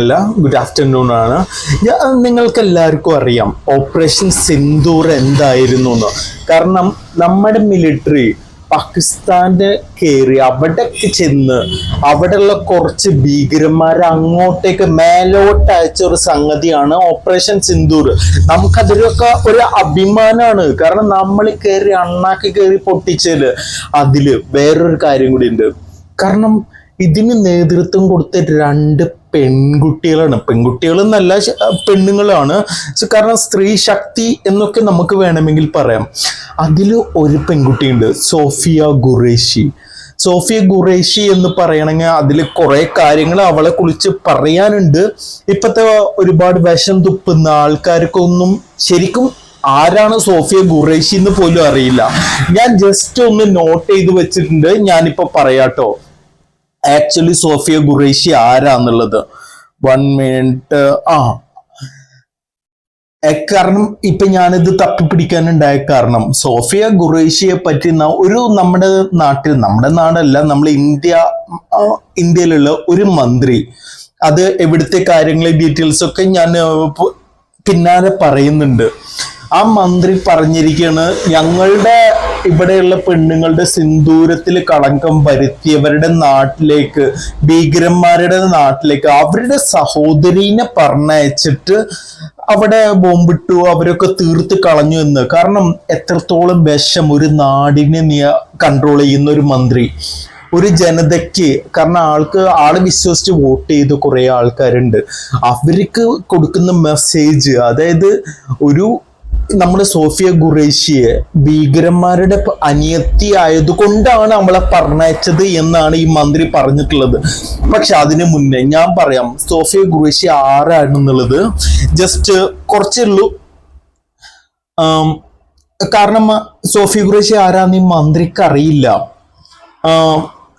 അല്ല good afternoon ആണ്. നിങ്ങൾക്ക് എല്ലാവർക്കും അറിയാം ഓപ്പറേഷൻ സിന്ദൂർ എന്തായിരുന്നു എന്ന് കാരണം നമ്മുടെ മിലിറ്ററി പാകിസ്ഥാന്റെ കയറി അവിടേക്ക് ചെന്ന് അവിടെയുള്ള കുറച്ച് ഭീകരന്മാരെ അങ്ങോട്ടേക്ക് മേലോട്ട് അയച്ച ഒരു സംഗതിയാണ് ഓപ്പറേഷൻ സിന്ദൂർ നമുക്കതിലൊക്കെ ഒരു അഭിമാനമാണ് കാരണം നമ്മൾ കയറി അണ്ണാക്കി കയറി പൊട്ടിച്ചതിൽ അതിൽ വേറൊരു കാര്യം കൂടി ഉണ്ട് കാരണം ഇതിന് നേതൃത്വം കൊടുത്ത രണ്ട് പെൺകുട്ടികളാണ്. പെൺകുട്ടികൾ എന്നല്ല പെണ്ണുങ്ങളാണ്. കാരണം സ്ത്രീ ശക്തി എന്നൊക്കെ നമുക്ക് വേണമെങ്കിൽ പറയാം. അതിൽ ഒരു പെൺകുട്ടിയുണ്ട് സോഫിയ ഖുറേഷി. സോഫിയ ഖുറേഷി എന്ന് പറയണമെങ്കിൽ അതിൽ കുറെ കാര്യങ്ങൾ അവളെ കുളിച്ച് പറയാനുണ്ട്. ഇപ്പോഴത്തെ ഒരുപാട് വിഷം തുപ്പുന്ന ആൾക്കാർക്കൊന്നും ശരിക്കും ആരാണ് സോഫിയ ഖുറേഷി എന്ന് പോലും അറിയില്ല. ഞാൻ ജസ്റ്റ് ഒന്ന് നോട്ട് ചെയ്ത് വെച്ചിട്ടുണ്ട്. ഞാനിപ്പോ പറയാട്ടോ. ആക്ച്വലി സോഫിയ ഖുറേഷി ആരാന്നുള്ളത്? വൺ മിനിറ്റ് ആ. കാരണം ഇപ്പൊ ഞാനിത് തപ്പിപ്പിടിക്കാനുണ്ടായ കാരണം സോഫിയ ഖുറേഷിയെ പറ്റി ഒരു നമ്മുടെ നാട്ടിൽ നമ്മുടെ നാടല്ല നമ്മൾ ഇന്ത്യ ഇന്ത്യയിലുള്ള ഒരു മന്ത്രി. അത് എവിടുത്തെ കാര്യങ്ങളെ ഡീറ്റെയിൽസ് ഒക്കെ ഞാൻ പിന്നാലെ പറയുന്നുണ്ട്. ആ മന്ത്രി പറഞ്ഞിരിക്കുകയാണ് ഞങ്ങളുടെ ഇവിടെയുള്ള പെണ്ണുങ്ങളുടെ സിന്ദൂരത്തിൽ കളങ്കം വരുത്തിയവരുടെ നാട്ടിലേക്ക് ഭീകരന്മാരുടെ നാട്ടിലേക്ക് അവരുടെ സഹോദരീനെ പറഞ്ഞയച്ചിട്ട് അവിടെ ബോംബിട്ടു അവരൊക്കെ തീർത്ത് കളഞ്ഞു എന്ന്. കാരണം എത്രത്തോളം വിഷം ഒരു നാടിനെ നിയ കൺട്രോൾ ചെയ്യുന്ന ഒരു മന്ത്രി. ഒരു ജനതയ്ക്ക് കാരണം ആൾക്ക് ആളെ വിശ്വസിച്ച് വോട്ട് ചെയ്ത കുറെ ആൾക്കാരുണ്ട്. അവർക്ക് കൊടുക്കുന്ന മെസ്സേജ് അതായത് ഒരു നമ്മുടെ സോഫിയ ഖുറേഷിയെ ഭീകരന്മാരുടെ അനിയത്തി ആയതുകൊണ്ടാണ് നമ്മളെ പറഞ്ഞയച്ചത് എന്നാണ് ഈ മന്ത്രി പറഞ്ഞിട്ടുള്ളത്. പക്ഷെ അതിനു മുന്നേ ഞാൻ പറയാം സോഫിയ ഖുറേഷി ആരാണെന്നുള്ളത് ജസ്റ്റ് കുറച്ചേ ഉള്ളൂ. ആം, കാരണം സോഫിയ ഖുറേഷി ആരാന്ന് ഈ മന്ത്രിക്ക് അറിയില്ല.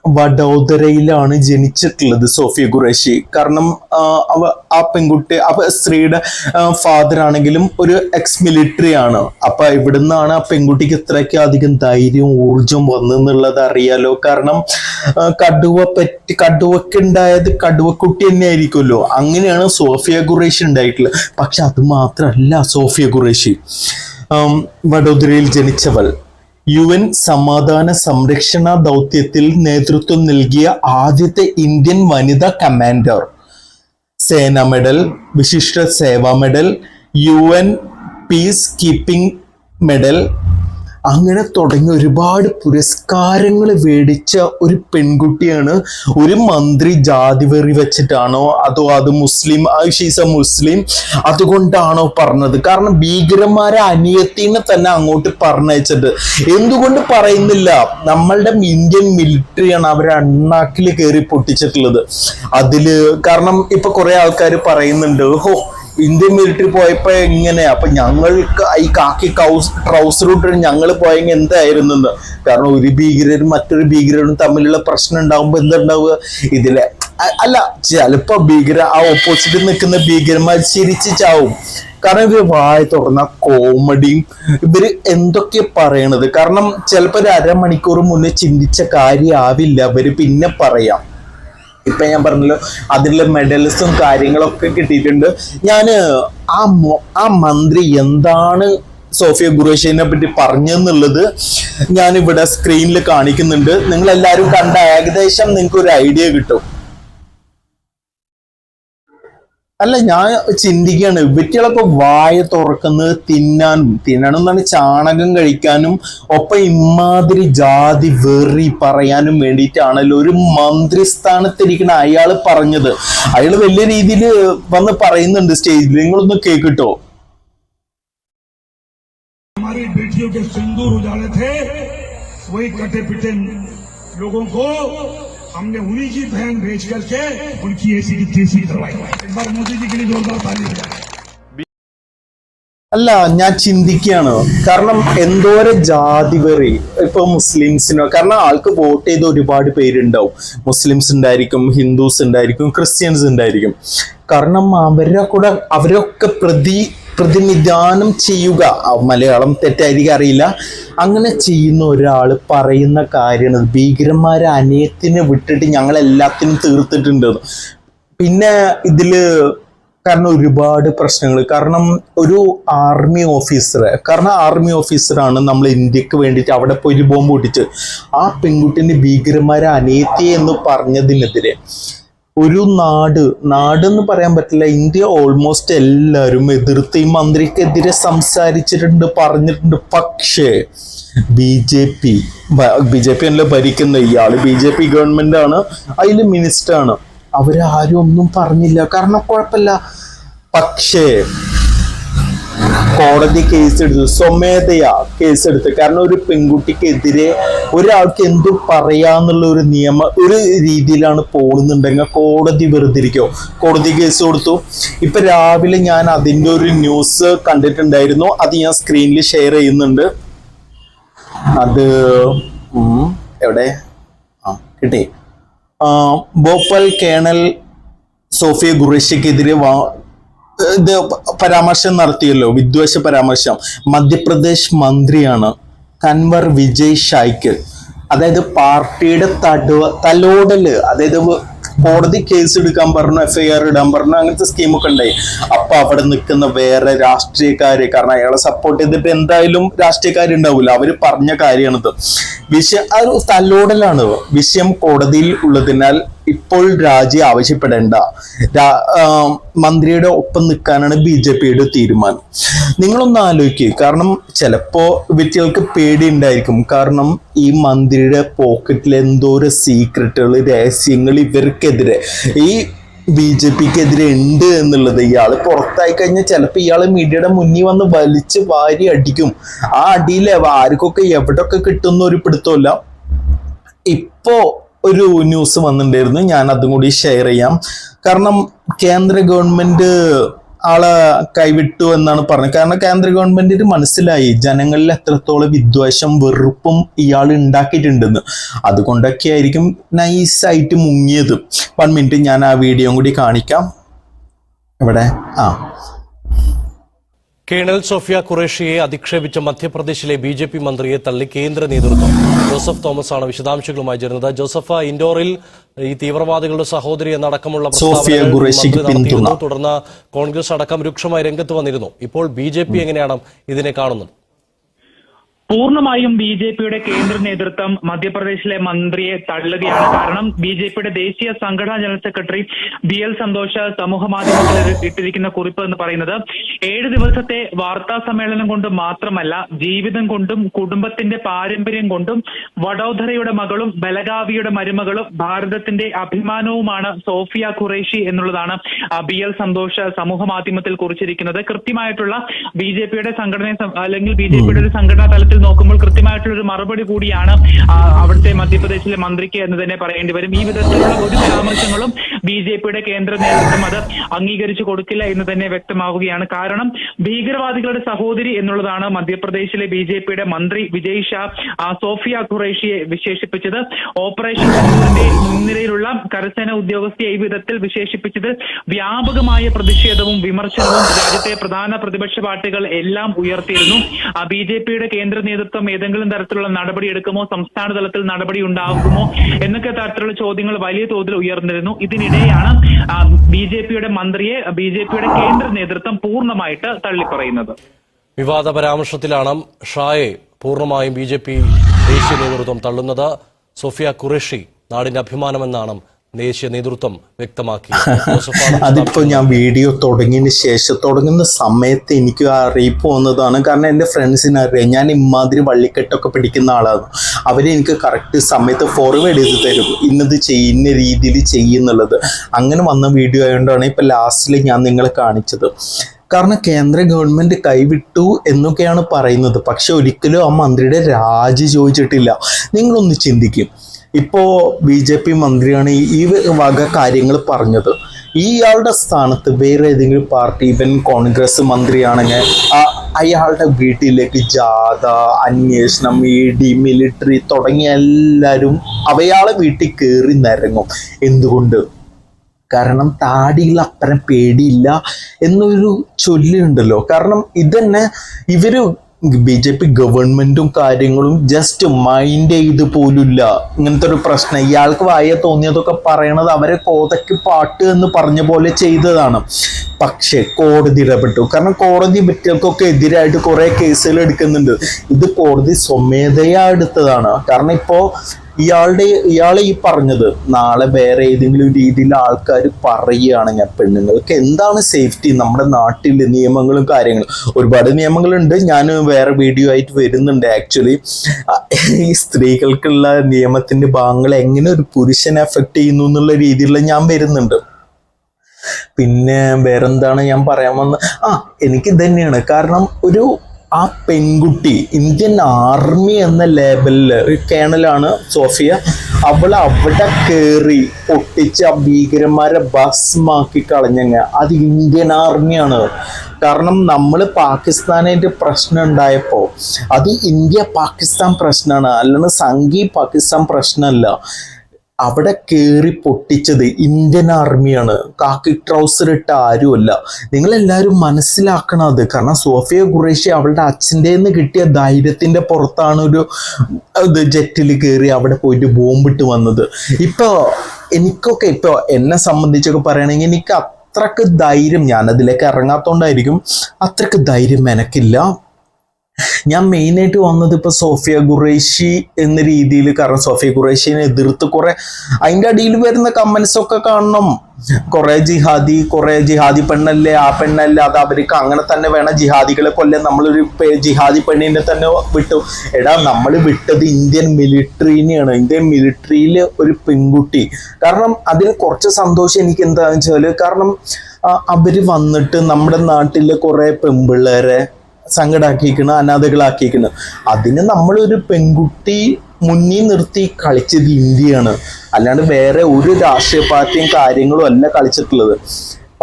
വഡോദരയിലാണ് ജനിച്ചിട്ടുള്ളത് സോഫിയ ഖുറേഷി. കാരണം ആ, അവ ആ പെൺകുട്ടി അവ സ്ത്രീയുടെ ഫാദർ ആണെങ്കിലും ഒരു എക്സ് മിലിറ്ററി ആണ്. അപ്പൊ ഇവിടുന്നാണ് ആ പെൺകുട്ടിക്ക് ഇത്രയ്ക്ക് അധികം ധൈര്യവും ഊർജവും വന്നെന്നുള്ളത് അറിയാലോ. കാരണം ആ, കടുവ പറ്റി കടുവക്ക് ഉണ്ടായത് കടുവക്കുട്ടി തന്നെ ആയിരിക്കുമല്ലോ അങ്ങനെയാണ് സോഫിയ ഖുറേഷി ഉണ്ടായിട്ടുള്ളത്. പക്ഷെ അത് മാത്രമല്ല സോഫിയ ഖുറേഷി. ആം, വഡോദരയിൽ ജനിച്ചവൾ. യു എൻ സമാധാന സംരക്ഷണ ദൗത്യത്തിൽ നേതൃത്വം നൽകിയ ആദ്യത്തെ ഇന്ത്യൻ വനിതാ കമാൻഡർ. സേനാ മെഡൽ വിശിഷ്ട സേവാ medal U N peacekeeping medal അങ്ങനെ തുടങ്ങി ഒരുപാട് പുരസ്കാരങ്ങൾ മേടിച്ച ഒരു പെൺകുട്ടിയാണ് ഒരു മന്ത്രി ജാതി വെറി വെച്ചിട്ടാണോ അതോ അത് മുസ്ലിം ഷീസ് എ മുസ്ലിം അതുകൊണ്ടാണോ പറഞ്ഞത്? കാരണം ഭീകരന്മാരെ അനിയത്തിനെ തന്നെ അങ്ങോട്ട് പറഞ്ഞയച്ചത്. എന്തുകൊണ്ട് പറയുന്നില്ല? നമ്മളുടെ ഇന്ത്യൻ മിലിറ്ററിയാണ് അവരെ അണ്ണാക്കിൽ കയറി പൊട്ടിച്ചിട്ടുള്ളത്. അതിൽ കാരണം ഇപ്പൊ കുറെ ആൾക്കാർ പറയുന്നുണ്ട് ഹോ ഇന്ത്യൻ മിലിറ്ററി പോയപ്പോ എങ്ങനെയാ? അപ്പൊ ഞങ്ങൾക്ക് ഈ കാക്കി കൗസ് ട്രൗസർ ഇട്ടിട്ട് ഞങ്ങൾ പോയെങ്കിൽ എന്തായിരുന്നു എന്ന്? കാരണം ഒരു ഭീകരരും മറ്റൊരു ഭീകരരും തമ്മിലുള്ള പ്രശ്നം ഉണ്ടാകുമ്പോ എന്തുണ്ടാവുക? ഇതിലെ അല്ല ചിലപ്പോ ഭീകര ആ ഓപ്പോസിറ്റ് നിൽക്കുന്ന ഭീകരന്മാർ ചിരിച്ച് ചാവും. കാരണം ഇവർ വായ തുറന്ന കോമഡിയും ഇവർ എന്തൊക്കെ പറയണത്? കാരണം ചിലപ്പോ ഒരു അരമണിക്കൂർ മുന്നേ ചിന്തിച്ച കാര്യമാവില്ല അവർ പിന്നെ പറയാം. ഇപ്പൊ ഞാൻ പറഞ്ഞല്ലോ അതിലുള്ള മെഡൽസും കാര്യങ്ങളൊക്കെ കിട്ടിയിട്ടുണ്ട്. ഞാൻ ആ ആ മന്ത്രി എന്താണ് സോഫിയ ഖുറേഷിനെ പറ്റി പറഞ്ഞെന്നുള്ളത് ഞാൻ ഇവിടെ സ്ക്രീനിൽ കാണിക്കുന്നുണ്ട്. നിങ്ങൾ എല്ലാവരും കണ്ട ഏകദേശം നിങ്ങൾക്ക് ഒരു ഐഡിയ കിട്ടും. അല്ല ഞാൻ ചിന്തിക്കുകയാണ് ഇവറ്റകളൊക്കെ വായ തുറക്കുന്നത് തിന്നാനും തിന്നണം എന്നാണ് ചാണകം കഴിക്കാനും ഒപ്പം ഇമാതിരി ജാതി വെറി പറയാനും വേണ്ടിയിട്ടാണല്ലോ ഒരു മന്ത്രിസ്ഥാനത്തിരിക്കുന്ന അയാൾ പറഞ്ഞത് അയാൾ വലിയ രീതിയിൽ വന്ന് പറയുന്നുണ്ട് സ്റ്റേജിൽ നിങ്ങളൊന്ന് കേക്കിട്ടോ हमारी बेटियों के सिंदूर उजाले थे वही कटे पिटे लोगों को हमने उन्हीं की बहन भेज करके उनकी ऐसी की तैसी करवाई एक बार मोदी जी के लिए जोरदार ताली बजाएं। അല്ല ഞാൻ ചിന്തിക്കുകയാണ് കാരണം എന്തോരം ജാതി വെറി ഇപ്പൊ മുസ്ലിംസിനോ കാരണം ആൾക്ക് വോട്ട് ചെയ്ത ഒരുപാട് പേരുണ്ടാവും മുസ്ലിംസ് ഉണ്ടായിരിക്കും ഹിന്ദുസ് ഉണ്ടായിരിക്കും ക്രിസ്ത്യൻസ് ഉണ്ടായിരിക്കും കാരണം അവരുടെ കൂടെ അവരൊക്കെ പ്രതി പ്രതിനിധാനം ചെയ്യുക. മലയാളം തെറ്റായിരിക്കും അറിയില്ല. അങ്ങനെ ചെയ്യുന്ന ഒരാൾ പറയുന്ന കാര്യമാണ് ഭീകരന്മാരെ അനയത്തിനെ വിട്ടിട്ട് ഞങ്ങൾ എല്ലാത്തിനും തീർത്തിട്ടുണ്ട്. പിന്നെ ഇതിൽ കാരണം ഒരുപാട് പ്രശ്നങ്ങൾ. കാരണം ഒരു ആർമി ഓഫീസർ കാരണം ആർമി ഓഫീസറാണ് നമ്മൾ ഇന്ത്യയ്ക്ക് വേണ്ടിയിട്ട് അവിടെ പോയി ബോംബ് പൊട്ടിച്ച്. ആ പെൺകുട്ടിന്റെ ഭീകരന്മാരെ അനിയത്തി എന്ന് പറഞ്ഞതിനെതിരെ ഒരു നാട് നാട് എന്ന് പറയാൻ പറ്റില്ല. ഇന്ത്യ ഓൾമോസ്റ്റ് എല്ലാവരും എതിർത്ത് ഈ മന്ത്രിക്കെതിരെ സംസാരിച്ചിട്ടുണ്ട് പറഞ്ഞിട്ടുണ്ട്. പക്ഷേ B J P B J P അല്ല ഭരിക്കുന്ന? ഇയാൾ ബി ജെ പി ഗവൺമെന്റ് ആണ് അതിൽ മിനിസ്റ്റർ ആണ്. അവരാരും ഒന്നും പറഞ്ഞില്ല. കാരണം കുഴപ്പമില്ല. പക്ഷേ കോടതി കേസെടുത്തു. സ്വമേധയാ കേസ് എടുത്ത് കാരണം ഒരു പെൺകുട്ടിക്കെതിരെ ഒരാൾക്ക് എന്തു പറയാന്നുള്ള ഒരു നിയമ ഒരു രീതിയിലാണ് പോകുന്നുണ്ടെങ്കിൽ കോടതി വെറുതിരിക്കോ കോടതി കേസ് കൊടുത്തു. ഇപ്പൊ രാവിലെ ഞാൻ അതിന്റെ ഒരു ന്യൂസ് കണ്ടിട്ടുണ്ടായിരുന്നു. അത് ഞാൻ സ്ക്രീനിൽ ഷെയർ ചെയ്യുന്നുണ്ട്. അത് എവിടെ? ആ കിട്ടി. ഭോപ്പാൽ കേണൽ സോഫിയ ഖുറേഷിക്കെതിരെ ഇത് പരാമർശം നടത്തിയല്ലോ വിദ്വേഷ പരാമർശം. മധ്യപ്രദേശ് മന്ത്രിയാണ് കൻവർ വിജയ് ഷായ്ക്ക് അതായത് പാർട്ടിയുടെ തടുവ തലോടൽ അതായത് കോടതി കേസ് എടുക്കാൻ പറഞ്ഞു എഫ്ഐആർ ഇടാൻ പറഞ്ഞു അങ്ങനത്തെ സ്കീമൊക്കെ ഉണ്ടായി. അപ്പൊ അവിടെ നിൽക്കുന്ന വേറെ രാഷ്ട്രീയക്കാര് കാരണം അയാളെ സപ്പോർട്ട് ചെയ്തിട്ട് എന്തായാലും രാഷ്ട്രീയക്കാരുണ്ടാവില്ല അവർ പറഞ്ഞ കാര്യമാണിത് വിഷയം ആ ഒരു തലോടലാണ്. വിഷയം കോടതിയിൽ ഉള്ളതിനാൽ ഇപ്പോൾ രാജി ആവശ്യപ്പെടേണ്ട. മന്ത്രിയുടെ ഒപ്പം നിൽക്കാനാണ് ബി ജെ പിയുടെ തീരുമാനം. നിങ്ങളൊന്ന് ആലോചിക്കുക കാരണം ചിലപ്പോ വ്യക്തികൾക്ക് പേടി ഉണ്ടായിരിക്കും കാരണം ഈ മന്ത്രിയുടെ പോക്കറ്റിൽ എന്തോരം സീക്രട്ടുകൾ രഹസ്യങ്ങൾ ഇവർക്കെതിരെ ഈ ബി ജെ പിക്കെതിരെ ഉണ്ട് എന്നുള്ളത് ഇയാൾ പുറത്തായി കഴിഞ്ഞാൽ ചിലപ്പോൾ ഇയാൾ മീഡിയയുടെ മുന്നിൽ വന്ന് വലിച്ച് വാരി അടിക്കും. ആ അടിയിൽ ആർക്കൊക്കെ എവിടെയൊക്കെ കിട്ടുന്ന ഒരു പിടുത്തമില്ല. ഇപ്പോ ഒരു ന്യൂസ് വന്നിട്ടുണ്ടായിരുന്നു. ഞാൻ അതും കൂടി ഷെയർ ചെയ്യാം. കാരണം കേന്ദ്ര ഗവൺമെന്റ് ആളെ കൈവിട്ടു എന്നാണ് പറഞ്ഞത്. കാരണം കേന്ദ്ര ഗവൺമെന്റിന് മനസ്സിലായി. ജനങ്ങളിൽ എത്രത്തോളം വിദ്വേഷം വെറുപ്പും ഇയാൾ ഉണ്ടാക്കിയിട്ടുണ്ടെന്ന്. അതുകൊണ്ടൊക്കെ ആയിരിക്കും നൈസായിട്ട് മുങ്ങിയത്. വൺ മിനിറ്റ് ഞാൻ ആ വീഡിയോ കൂടി കാണിക്കാം. ഇവിടെ ആ. കേണൽ സോഫിയ ഖുറേഷിയെ അധിക്ഷേപിച്ച മധ്യപ്രദേശിലെ ബി ജെ പി മന്ത്രിയെ തള്ളി കേന്ദ്ര നേതൃത്വം. ജോസഫ് തോമസ് ആണ് വിശദാംശങ്ങളുമായി ചേരുന്നത്. ജോസഫ് ഇൻഡോറിൽ ഈ തീവ്രവാദികളുടെ സഹോദരി എന്നടക്കമുള്ള നടത്തിയിരുന്നു. തുടർന്ന് കോൺഗ്രസ് അടക്കം രൂക്ഷമായി രംഗത്ത് വന്നിരുന്നു. ഇപ്പോൾ ബി ജെ പി എങ്ങനെയാണ് ഇതിനെ കാണുന്നത്? പൂർണമായും ബി ജെ പിയുടെ കേന്ദ്ര നേതൃത്വം മധ്യപ്രദേശിലെ മന്ത്രിയെ തള്ളുകയാണ്. കാരണം ബി ജെ പിയുടെ ദേശീയ സംഘടനാ general secretary B L Santhosh സമൂഹ മാധ്യമത്തിൽ ഇട്ടിരിക്കുന്ന കുറിപ്പ് എന്ന് പറയുന്നത് ഏഴ് ദിവസത്തെ വാർത്താ സമ്മേളനം കൊണ്ട് മാത്രമല്ല ജീവിതം കൊണ്ടും കുടുംബത്തിന്റെ പാരമ്പര്യം കൊണ്ടും വഡോദരയുടെ മകളും ബലഗാവിയുടെ മരുമകളും ഭാരതത്തിന്റെ അഭിമാനവുമാണ് സോഫിയ ഖുറേഷി എന്നുള്ളതാണ് ബി എൽ സന്തോഷ് സമൂഹ മാധ്യമത്തിൽ കുറിച്ചിരിക്കുന്നത്. കൃത്യമായിട്ടുള്ള ബി ജെ പിയുടെ സംഘടന അല്ലെങ്കിൽ ബി ജെ പിയുടെ ഒരു സംഘടനാ തലത്തിൽ നോക്കുമ്പോൾ കൃത്യമായിട്ടുള്ള ഒരു മറുപടി കൂടിയാണ് അവിടുത്തെ മധ്യപ്രദേശിലെ മന്ത്രിക്ക് എന്ന് തന്നെ പറയേണ്ടി വരും. ഈ വിധത്തിലുള്ള ഒരു പരാമർശങ്ങളും ബി ജെ പിയുടെ കേന്ദ്ര നേതൃത്വം അത് അംഗീകരിച്ചു കൊടുക്കില്ല എന്ന് തന്നെ വ്യക്തമാവുകയാണ്. കാരണം ഭീകരവാദികളുടെ സഹോദരി എന്നുള്ളതാണ് മധ്യപ്രദേശിലെ ബി ജെ പിയുടെ മന്ത്രി വിജയ് ഷാ സോഫിയ ഖുറേഷിയെ വിശേഷിപ്പിച്ചത്. ഓപ്പറേഷൻ മുൻനിരയിലുള്ള കരസേന ഉദ്യോഗസ്ഥയെ ഈ വിധത്തിൽ വിശേഷിപ്പിച്ചത്. വ്യാപകമായ പ്രതിഷേധവും വിമർശനവും രാജ്യത്തെ പ്രധാന പ്രതിപക്ഷ പാർട്ടികൾ എല്ലാം ഉയർത്തിയിരുന്നു. ബി ജെ പിയുടെ കേന്ദ്ര നേതൃത്വം ഏതെങ്കിലും തരത്തിലുള്ള നടപടി എടുക്കുമോ? സംസ്ഥാന തലത്തിൽ നടപടി ഉണ്ടാകുമോ? എന്നൊക്കെ തരത്തിലുള്ള ചോദ്യങ്ങൾ വലിയ തോതിൽ ഉയർന്നിരുന്നു. ഇതിനിടെയാണ് ബി ജെ പിയുടെ മന്ത്രിയെ ബി ജെ പിയുടെ കേന്ദ്ര നേതൃത്വം പൂർണമായിട്ട് തള്ളിപ്പറയുന്നത്. വിവാദ പരാമർശത്തിലാണ് ഷായെ പൂർണമായും ബി ജെ പി ദേശീയ നേതൃത്വം തള്ളുന്നത്. സോഫിയ ഖുറേഷി നാടിന്റെ അഭിമാനമെന്നാണ് ദേശീയ നേതൃത്വം വ്യക്തമാക്കി. അതിപ്പോ ഞാൻ വീഡിയോ തുടങ്ങിയതിന് ശേഷം തുടങ്ങുന്ന സമയത്ത് എനിക്ക് അറിയിപ്പ് വന്നതാണ്. കാരണം എന്റെ ഫ്രണ്ട്സിന് അറിയാം. ഞാൻ ഇമാതിരി വള്ളിക്കെട്ടൊക്കെ പിടിക്കുന്ന ആളാണ്. അവരെനിക്ക് കറക്റ്റ് സമയത്ത് ഫോർവേഡ് ചെയ്ത് തരും. ഇന്നത് ചെയ്യുന്ന രീതിയിൽ ചെയ്യുന്നുള്ളത് അങ്ങനെ വന്ന വീഡിയോ ആയതുകൊണ്ടാണ് ഇപ്പൊ ലാസ്റ്റിൽ ഞാൻ നിങ്ങളെ കാണിച്ചത്. കാരണം കേന്ദ്ര ഗവൺമെന്റ് കൈവിട്ടു എന്നൊക്കെയാണ് പറയുന്നത്. പക്ഷെ ഒരിക്കലും ആ മന്ത്രിയുടെ രാജി ചോദിച്ചിട്ടില്ല. നിങ്ങളൊന്ന് ചിന്തിക്കും. ഇപ്പോ ബി ജെ പി മന്ത്രിയാണ് ഈ- വക കാര്യങ്ങൾ പറഞ്ഞത്. ഇയാളുടെ സ്ഥാനത്ത് വേറെ ഏതെങ്കിലും പാർട്ടി ഇവൻ കോൺഗ്രസ് മന്ത്രിയാണെങ്കിൽ അയാളുടെ വീട്ടിലേക്ക് ജാഥ അന്വേഷണം ഇ ഡി മിലിറ്ററി തുടങ്ങിയ എല്ലാവരും അവയാളെ വീട്ടിൽ കയറി നിരങ്ങും. എന്തുകൊണ്ട്? കാരണം താടിയിൽ അപ്പരം പേടിയില്ല എന്നൊരു ചൊല്ലുണ്ടല്ലോ. കാരണം ഇതന്നെ ഇവർ ബി ജെ പി ഗവൺമെന്റും കാര്യങ്ങളും ജസ്റ്റ് മൈൻഡ് ചെയ്ത് പോലുമില്ല. ഇങ്ങനത്തെ ഒരു പ്രശ്നം. ഇയാൾക്ക് വായ തോന്നിയതൊക്കെ പറയണത് അവരെ കോതയ്ക്ക് പാട്ട് എന്ന് പറഞ്ഞ പോലെ ചെയ്തതാണ്. പക്ഷേ കോടതി ഇടപെട്ടു. കാരണം കോടതി വ്യക്തികൾക്കൊക്കെ എതിരായിട്ട് കുറെ കേസുകൾ എടുക്കുന്നുണ്ട്. ഇത് കോടതി സ്വമേധയാ എടുത്തതാണ്. കാരണം ഇപ്പോ ഇയാളുടെ ഇയാളെ ഈ പറഞ്ഞത് നാളെ വേറെ ഏതെങ്കിലും രീതിയിൽ ആൾക്കാർ പറയുകയാണെങ്കിൽ പെണ്ണുങ്ങൾക്ക് എന്താണ് സേഫ്റ്റി നമ്മുടെ നാട്ടിൽ നിയമങ്ങളും കാര്യങ്ങളും. ഒരുപാട് നിയമങ്ങളുണ്ട്. ഞാൻ വേറെ വീഡിയോ ആയിട്ട് വരുന്നുണ്ട് ആക്ച്വലി ഈ സ്ത്രീകൾക്കുള്ള നിയമത്തിന്റെ ഭാഗങ്ങൾ എങ്ങനെ ഒരു പുരുഷനെ എഫക്ട് ചെയ്യുന്നു എന്നുള്ള രീതിയിലുള്ള ഞാൻ വരുന്നുണ്ട്. പിന്നെ വേറെന്താണ് ഞാൻ പറയാൻ വന്ന? ആ എനിക്ക് തന്നെയാണ് കാരണം ഒരു ആ പെൺകുട്ടി ഇന്ത്യൻ ആർമി എന്ന ലേബലിൽ കേണലാണ് സോഫിയ. അവൾ അവിടെ കയറി പൊട്ടിച്ച് ആ ഭീകരന്മാരെ ഭസ്മാക്കി കളഞ്ഞങ്ങ. അത് ഇന്ത്യൻ ആർമിയാണ്. കാരണം നമ്മൾ പാകിസ്ഥാനായിട്ട് പ്രശ്നം ഉണ്ടായപ്പോൾ അത് ഇന്ത്യ പാകിസ്ഥാൻ പ്രശ്നമാണ്. അല്ലാണ്ട് സംഘി പാകിസ്ഥാൻ പ്രശ്നമല്ല. അവിടെ കയറി പൊട്ടിച്ചത് ഇന്ത്യൻ ആർമിയാണ്. കാക്കി ട്രൗസർ ഇട്ട ആരുമല്ല. നിങ്ങളെല്ലാവരും മനസ്സിലാക്കണം അത്. കാരണം സോഫിയ ഖുറേഷി അവളുടെ അച്ഛന്റെ നിന്ന് കിട്ടിയ ധൈര്യത്തിന്റെ പുറത്താണ് ഒരു ഇത് ജെറ്റിൽ കയറി അവിടെ പോയിട്ട് ബോംബിട്ട് വന്നത്. ഇപ്പോൾ എനിക്കൊക്കെ ഇപ്പോൾ എന്നെ സംബന്ധിച്ചൊക്കെ പറയുകയാണെങ്കിൽ എനിക്ക് അത്രയ്ക്ക് ധൈര്യം ഞാനതിലേക്ക് ഇറങ്ങാത്തോണ്ടായിരിക്കും അത്രയ്ക്ക് ധൈര്യം എനക്കില്ല. ഞാൻ മെയിനായിട്ട് വന്നത് ഇപ്പൊ സോഫിയ ഖുറേഷി എന്ന രീതിയിൽ. കാരണം സോഫിയ ഖുറേഷിനെ എതിർത്ത് കുറെ അതിന്റെ അടിയിൽ വരുന്ന കമന്റ്സ് ഒക്കെ കാണണം. കുറെ ജിഹാദി കുറെ ജിഹാദി പെണ്ണല്ലേ ആ പെണ്ണല്ലേ അത് അവർക്ക് അങ്ങനെ തന്നെ വേണം ജിഹാദികളെ കൊല്ലാൻ. നമ്മളൊരു ജിഹാദി പെണ്ണിനെ തന്നെ വിട്ടു. എടാ നമ്മൾ വിട്ടത് ഇന്ത്യൻ മിലിറ്ററിനെയാണ് ഇന്ത്യൻ മിലിറ്ററിയിൽ ഒരു പെൺകുട്ടി. കാരണം അതിൽ കുറച്ച് സന്തോഷം എനിക്ക് എന്താണെന്ന് വെച്ചാൽ കാരണം അവർ വന്നിട്ട് നമ്മുടെ നാട്ടിലെ കുറെ പെൺപിള്ളേരെ സങ്കടാക്കിയിരിക്കണം അനാഥകളാക്കിയിരിക്കണം അതിന് നമ്മളൊരു പെൺകുട്ടി മുന്നിൽ നിർത്തി കളിച്ചത് ഇന്ത്യയാണ്. അല്ലാണ്ട് വേറെ ഒരു രാഷ്ട്രീയ പാർട്ടിയും കാര്യങ്ങളും അല്ല കളിച്ചിട്ടുള്ളത്.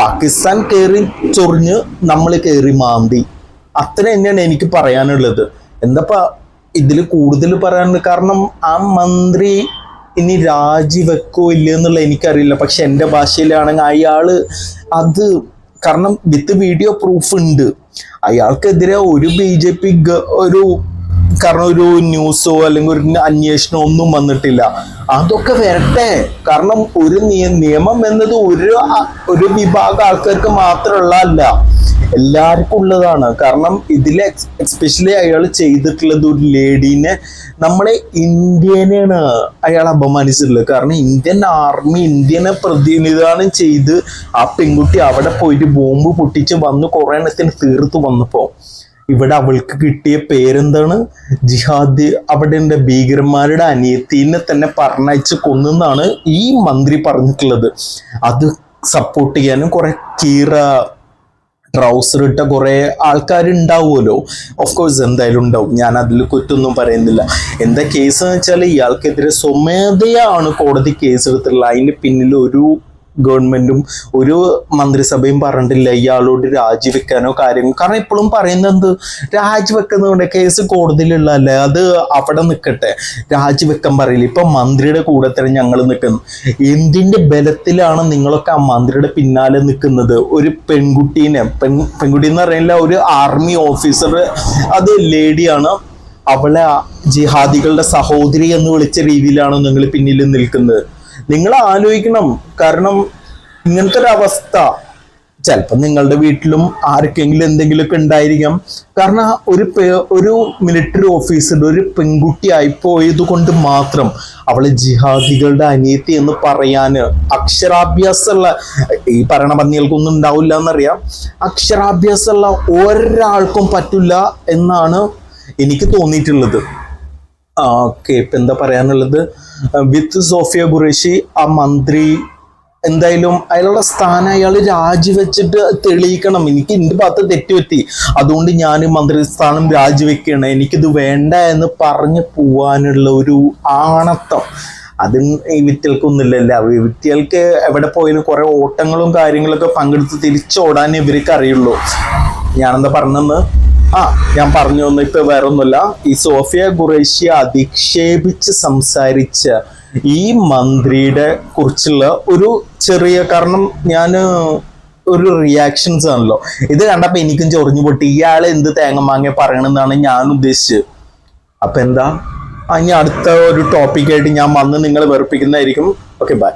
പാകിസ്ഥാൻ കയറി ചൊറിഞ്ഞ് നമ്മൾ കയറി മാന്തി. അത്ര തന്നെയാണ് എനിക്ക് പറയാനുള്ളത്. എന്താ ഇതിൽ കൂടുതൽ പറയാനുള്ളത് കാരണം ആ മന്ത്രി ഇനി രാജിവെക്കോ ഇല്ല എന്നുള്ള എനിക്കറിയില്ല. പക്ഷെ എന്റെ ഭാഷയിലാണെങ്കിൽ അയാൾ അത് കാരണം വിത്ത് വീഡിയോ പ്രൂഫ് ഉണ്ട് അയാൾക്കെതിരെ ഒരു ബി ജെ പി ഒരു കാരണം ഒരു ന്യൂസോ അല്ലെങ്കിൽ ഒരു അന്വേഷണമോ ഒന്നും വന്നിട്ടില്ല. അതൊക്കെ വരട്ടെ. കാരണം ഒരു നിയ- നിയമം എന്നത് ഒരു ഒരു വിഭാഗം ആൾക്കാർക്ക് മാത്രമുള്ള അല്ല എല്ലാവർക്കും ഉള്ളതാണ്. കാരണം ഇതിൽ എക്സ്പെഷ്യലി അയാൾ ചെയ്തിട്ടുള്ളത് ഒരു ലേഡീനെ നമ്മളെ ഇന്ത്യനെയാണ് അയാൾ അപമാനിച്ചിട്ടുള്ളത്. കാരണം ഇന്ത്യൻ ആർമി ഇന്ത്യനെ പ്രതിനിധാനം ചെയ്ത് ആ പെൺകുട്ടി അവിടെ പോയിട്ട് ബോംബ് പൊട്ടിച്ച് വന്ന് കുറേ എണ്ണത്തിന് തീർത്ത് വന്നപ്പോ ഇവിടെ അവൾക്ക് കിട്ടിയ പേരെന്താണ്? ജിഹാദ് അവിടെ ഉണ്ട് ഭീകരന്മാരുടെ അനിയത്തിനെ തന്നെ പറഞ്ഞയച്ച് കൊന്നെന്നാണ് ഈ മന്ത്രി പറഞ്ഞിട്ടുള്ളത്. അത് സപ്പോർട്ട് ചെയ്യാനും കുറെ കീറ ട്രൗസർ ഇട്ട കുറെ ആൾക്കാരുണ്ടാവുമല്ലോ. ഓഫ് കോഴ്സ് എന്തായാലും ഉണ്ടാവും. ഞാൻ അതിൽ കുറ്റൊന്നും പറയുന്നില്ല. എന്താ കേസ് എന്ന് വെച്ചാൽ ഇയാൾക്കെതിരെ സ്വമേധയാണ് കോടതി കേസ് എടുത്തിട്ടുള്ളത്. അതിന് പിന്നിൽ ഒരു ഗവൺമെന്റും ഒരു മന്ത്രിസഭയും പറഞ്ഞിട്ടില്ല ഇയാളോട് രാജിവെക്കാനോ കാര്യങ്ങൾ. കാരണം ഇപ്പോഴും പറയുന്നത് രാജിവെക്കുന്നതുകൊണ്ട് കേസ് കോടതിയിലുള്ളതല്ലേ അത് അവിടെ നിൽക്കട്ടെ രാജിവെക്കാൻ പറയില്ല. ഇപ്പൊ മന്ത്രിയുടെ കൂടെ തന്നെ ഞങ്ങൾ നിൽക്കുന്നു എന്തിന്റെ ബലത്തിലാണ് നിങ്ങളൊക്കെ ആ മന്ത്രിയുടെ പിന്നാലെ നിൽക്കുന്നത് ഒരു പെൺകുട്ടീനെ. പെൺ പെൺകുട്ടി എന്ന് പറയുന്നില്ല ഒരു ആർമി ഓഫീസർ അത് ലേഡിയാണ് അവളെ ജിഹാദികളുടെ സഹോദരി എന്ന് വിളിച്ച രീതിയിലാണ് നിങ്ങൾ പിന്നിൽ നിൽക്കുന്നത്? നിങ്ങൾ ആലോചിക്കണം കാരണം ഇങ്ങനത്തെ ഒരു അവസ്ഥ ചിലപ്പോൾ നിങ്ങളുടെ വീട്ടിലും ആർക്കെങ്കിലും എന്തെങ്കിലുമൊക്കെ ഉണ്ടായിരിക്കാം. കാരണം ഒരു ഒരു മിലിറ്ററി ഓഫീസർ ഒരു പെൺകുട്ടി ആയിപ്പോയത് കൊണ്ട് മാത്രം അവൾ ജിഹാദികളുടെ അനിയത്തി എന്ന് പറയാന് അക്ഷരാഭ്യാസമുള്ള ഈ പറയണ പന്നികൾക്കൊന്നും ഉണ്ടാവില്ല എന്നറിയാം അക്ഷരാഭ്യാസമുള്ള ഒരാൾക്കും പറ്റില്ല എന്നാണ് എനിക്ക് തോന്നിയിട്ടുള്ളത്. ഓക്കെ ഇപ്പം എന്താ പറയാനുള്ളത്? വിത്ത് സോഫിയ ഖുറേഷി ആ മന്ത്രി എന്തായാലും അയാളുടെ സ്ഥാനം അയാൾ രാജിവെച്ചിട്ട് തെളിയിക്കണം. എനിക്ക് എന്റെ ഭാഗത്ത് തെറ്റുപറ്റി. അതുകൊണ്ട് ഞാൻ മന്ത്രി മന്ത്രിസ്ഥാനം രാജിവെക്കണം എനിക്കിത് വേണ്ട എന്ന് പറഞ്ഞു പോവാനുള്ള ഒരു ആണത്തം. അത് ഈ വിറ്റൽക്കൊന്നുമില്ലല്ല? വിറ്റൽക്ക് എവിടെ പോയാലും കുറെ ഓട്ടങ്ങളും കാര്യങ്ങളൊക്കെ പങ്കെടുത്ത് തിരിച്ചോടാൻ ഇവർക്ക് അറിയുള്ളൂ. ഞാനെന്താ പറഞ്ഞെന്ന് ആ ഞാൻ പറഞ്ഞു വന്നു ഇപ്പൊ വേറെ ഒന്നുമില്ല ഈ സോഫിയ ഖുറേഷ്യ അധിക്ഷേപിച്ച് സംസാരിച്ച ഈ മന്ത്രിയുടെ കുറിച്ചുള്ള ഒരു ചെറിയ കാരണം ഞാൻ ഒരു റിയാക്ഷൻസ് ആണല്ലോ. ഇത് കണ്ടപ്പോൾ എനിക്കും ചൊറിഞ്ഞു പൊട്ടി. ഇയാൾ എന്ത് തേങ്ങ മാങ്ങ പറയണമെന്നാണ് ഞാൻ ഉദ്ദേശിച്ചത്. അപ്പൊ എന്താ? ഇനി അടുത്ത ഒരു ടോപ്പിക്കായിട്ട് ഞാൻ വന്ന് നിങ്ങളെ വെറുപ്പിക്കുന്നതായിരിക്കും. Okay bye